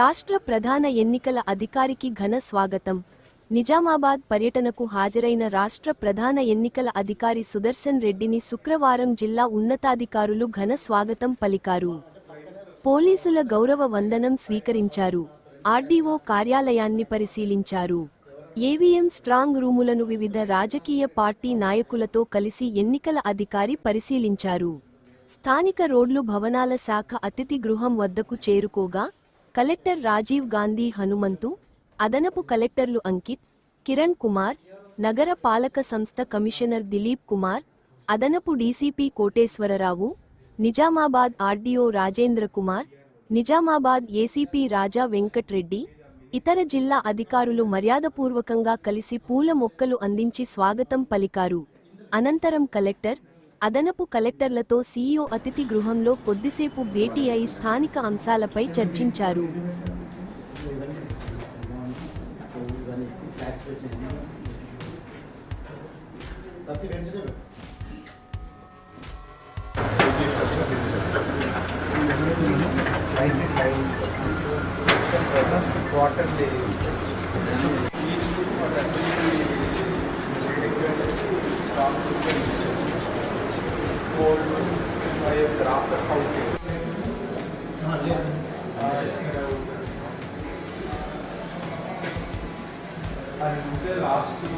రాష్ట్ర ప్రధాన ఎన్నికల అధికారికి ఘన స్వాగతం. నిజామాబాద్ పర్యటనకు హాజరైన రాష్ట్ర ప్రధాన ఎన్నికల అధికారి సుదర్శన్ రెడ్డిని శుక్రవారం జిల్లా ఉన్నతాధికారులు ఘన స్వాగతం పలికారు. పోలీసుల గౌరవ వందనం స్వీకరించారు. ఆర్డీఓ కార్యాలయాన్ని పరిశీలించారు. ఏవీఎం స్ట్రాంగ్ రూములను వివిధ రాజకీయ పార్టీ నాయకులతో కలిసి ఎన్నికల అధికారి పరిశీలించారు. స్థానిక రోడ్లు భవనాల శాఖ అతిథి గృహం వద్దకు చేరుకోగా కలెక్టర్ రాజీవ్ గాంధీ హనుమంతు అదనపు కలెక్టర్లు అంకిత్ కిరణ్ కుమార్ నగర పాలక సంస్థ కమిషనర్ దిలీప్ కుమార్ అదనపు DCP Koteswararao Nizamabad RDO Rajendra Kumar Nizamabad ACP Raja Venkatreddy ఇతర జిల్లా అధికారులు మర్యాదపూర్వకంగా కలిసి పూల మొక్కలు అందించి స్వాగతం పలికారు. అనంతరం కలెక్టర్ అదనపు కలెక్టర్లతో సీఈఓ అతిథి గృహంలో కొద్దిసేపు భేటీ అయి స్థానిక అంశాలపై చర్చించారు. అంటే last two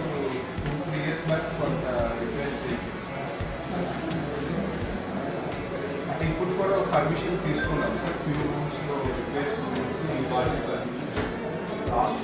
three years back కొంత రిక్వెస్ట్ చేసి అంటే ఇప్పుడు కూడా పర్మిషన్ తీసుకున్నాం సార్ ఫ్యూ రూమ్స్లో రిక్వెస్ట్ ఈ బాధ్యత లాస్ట్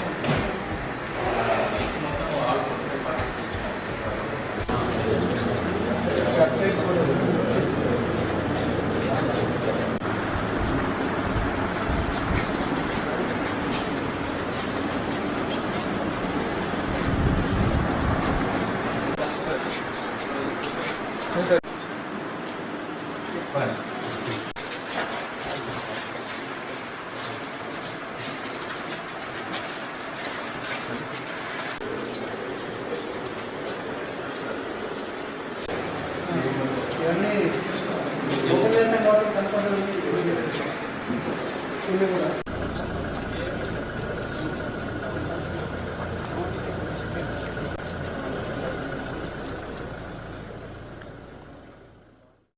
ఇవన్నీ ఓపెన్ చేసాం కాబట్టి కూడా